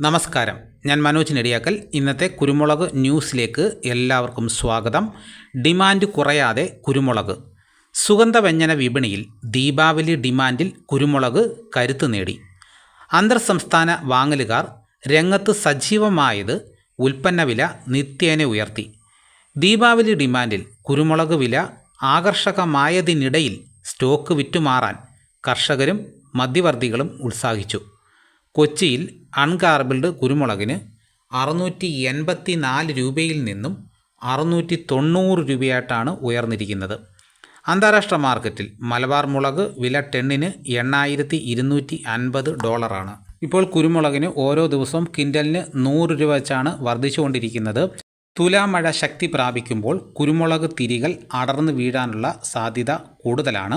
നമസ്കാരം. ഞാൻ മനോജ് നെടിയാക്കൽ. ഇന്നത്തെ കുരുമുളക് ന്യൂസിലേക്ക് എല്ലാവർക്കും സ്വാഗതം. ഡിമാൻഡ് കുറയാതെ കുരുമുളക്. സുഗന്ധവ്യഞ്ജന വിപണിയിൽ ദീപാവലി ഡിമാൻഡിൽ കുരുമുളക് കരുത്ത് നേടി. അന്തർ സംസ്ഥാന വാങ്ങലുകാർ രംഗത്ത് സജീവമായത് ഉൽപ്പന്ന വില നിത്യേന ഉയർത്തി. ദീപാവലി ഡിമാൻഡിൽ കുരുമുളക് വില ആകർഷകമായതിനിടയിൽ സ്റ്റോക്ക് വിറ്റുമാറാൻ കർഷകരും മധ്യവർത്തികളും ഉത്സാഹിച്ചു. കൊച്ചിയിൽ അൺഗാർബിൾഡ് കുരുമുളകിന് അറുന്നൂറ്റി എൺപത്തി നാല് രൂപയിൽ നിന്നും അറുന്നൂറ്റി തൊണ്ണൂറ് രൂപയായിട്ടാണ് ഉയർന്നിരിക്കുന്നത്. അന്താരാഷ്ട്ര മാർക്കറ്റിൽ മലബാർ മുളക് വില ടെണ്ണിന് എണ്ണായിരത്തി ഇരുന്നൂറ്റി അൻപത് ഡോളറാണ്. ഇപ്പോൾ കുരുമുളകിന് ഓരോ ദിവസവും കിൻഡലിന് നൂറ് രൂപ വെച്ചാണ് വർദ്ധിച്ചുകൊണ്ടിരിക്കുന്നത്. തുലാമഴ ശക്തി പ്രാപിക്കുമ്പോൾ കുരുമുളക് തിരികൾ അടർന്നു വീഴാനുള്ള സാധ്യത കൂടുതലാണ്.